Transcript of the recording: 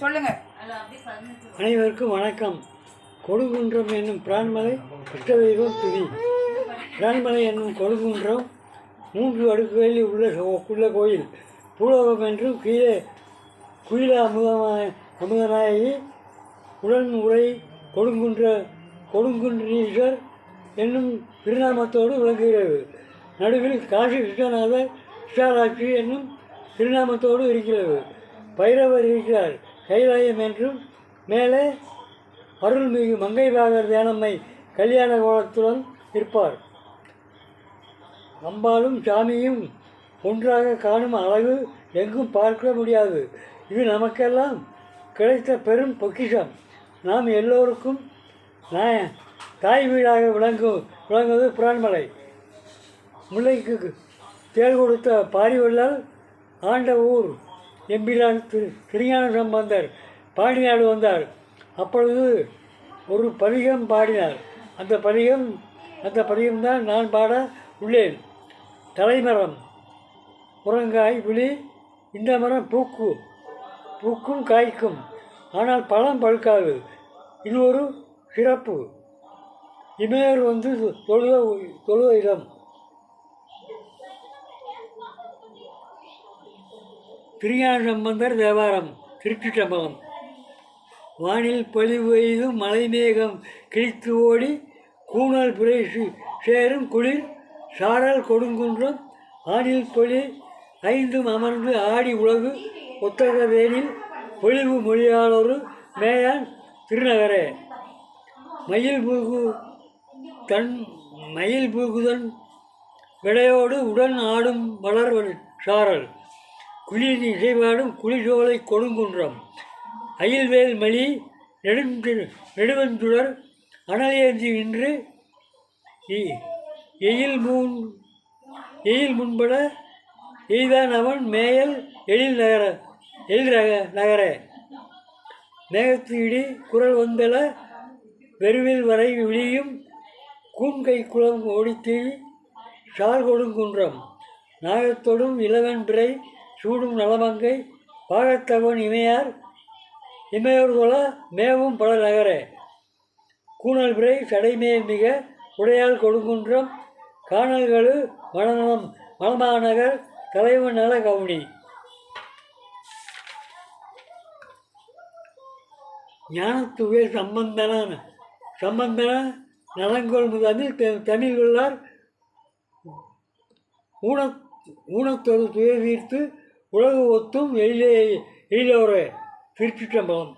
சொல்லுங்க. அனைவருக்கும் வணக்கம். கொடுகுன்றம் என்னும் பிரான்மலை கிருஷ்ணதெய்வம் துதி. பிரான்மலை என்னும் கொடுகுன்றம் மூன்று அடுக்குகளில் உள்ள உள்ள கோயில். பூலோகம் என்றும் கீழே குயில அமுதமாய அமுதநாயகி உடன் உரை கொடுங்குன்ற கொடுங்குன்றீஸ்வர் என்னும் திருநாமத்தோடு விளங்குகிறது. நடுவில் காசி விஸ்வநாதர் விசாலாட்சி என்னும் திருநாமத்தோடு இருக்கிறது. பைரவர் இருக்கிறார் கைலாயம் என்றும் மேலே அருள்மிகு மங்கை பாகர் தேனம்மை கல்யாண கோலத்துடன் இருப்பார். அம்பாலும் சாமியும் ஒன்றாக காணும் அழகு எங்கும் பார்க்க முடியாது. இது நமக்கெல்லாம் கிடைத்த பெரும் பொக்கிஷம். நாம் எல்லோருக்கும் நான் தாய் வீடாக விளங்கும் விளங்குவது புறான்மலை முல்லைக்கு தேர் கொடுத்த பாரிவள்ளால் ஆண்ட ஊர் எம்பிரான் திரு திருஞான சம்பந்தர் பாடிநாடு வந்தார். அப்பொழுது ஒரு பதிகம் பாடினார். அந்த பதிகம் அந்த பதிகம்தான் நான் பாட உள்ளேன். தலைமரம் முருங்காய் விழி இந்த மரம் பூக்கு பூக்கும் காய்க்கும். ஆனால் பழம் பழுக்காது. இது ஒரு சிறப்பு. இமையர் வந்து தொழுத தொழுத இடம். திருஞான சம்பந்தர் தேவாரம் திருச்சி சம்பவம் வானில் பொலிவு எய்தும் மலைமேகம் கிழித்து ஓடி கூணல் புரை சேரும் குளிர் சாரல் கொடுங்குன்றம் ஆணில் பொலி ஐந்தும் அமர்ந்து ஆடி உலகு ஒத்தக வேனில் பொழிவு மொழியாளொரு மேயான் திருநகரே. மயில் பூகு தன் மயில் பூகுதன் விடையோடு உடன் ஆடும் வளர்வன் சாரல். குளிர் இசைவாடும் குளிர்சோலை கொடுங்குன்றம். அயில்வேல் மலி நெடுந்து நெடுவந்துடர் அனலேந்தி நின்று எயில் மூன் எயில் முன்பட எய்தான் அவன் மேயல் எழில் நகர எழில் நக நகர. மேகத்து இடி குரல் வந்தல வெறுவில் வரை விழியும் கூண்கை குளம் ஓடித்தீ சால் கொடுங்குன்றம். நாகத்தொடும் இளவன் பிறை சூடும் நலமங்கை பாகத்தவன் இமையார். இமையோர் கொல மேவும் பல நகர. கூணல் பிறை சடைமேல் மிக உடையால் கொடுங்குன்றம் காணல்களு மணநலம் மணமாநகர் தலைவன் நல கவுனி. ஞானத்துவே சம்பந்தன சம்பந்தன நலங்கொள் தமிழ் தமிழ் உள்ளார் ஊன ஊனத்தொரு துய தீர்த்து உலகு ஒத்தும் எழிலே எழிலோரே திருச்சிற்றம்பலம்